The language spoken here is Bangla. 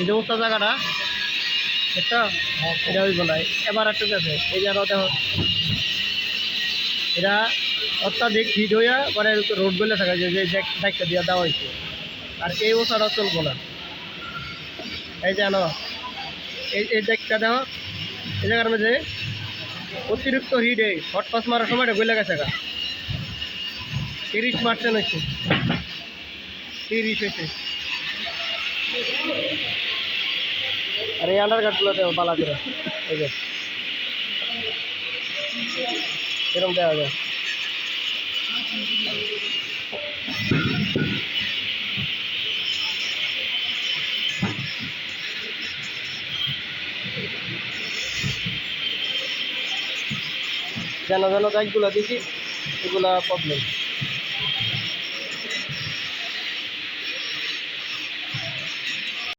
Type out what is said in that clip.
এই যে উঁচা জায়গাটা, এটা এটা এবার একটু গেছে, এই যে আরও দেখো। অত্যাধিক হিট হইয়া পরে রোড বেলে থাকে, যে দায়িত্ব দিয়ে দেওয়া হয়েছে আর এই ওষাটা চলবো না। এই যে এই এই দেখটা দেখো, এই জায়গার মধ্যে অতিরিক্ত হিট এই হট পাস মারার সময়টা গলে গেছে গা। তিরিশ মারছেন হয়েছে তিরিশ হয়েছে আর এই আন্ডার কার্ডগুলো দেবো বালা করে। এই যে। এরকম দেওয়া যায়। যেন যেন গাছগুলো দিছি এগুলা প্রবলেম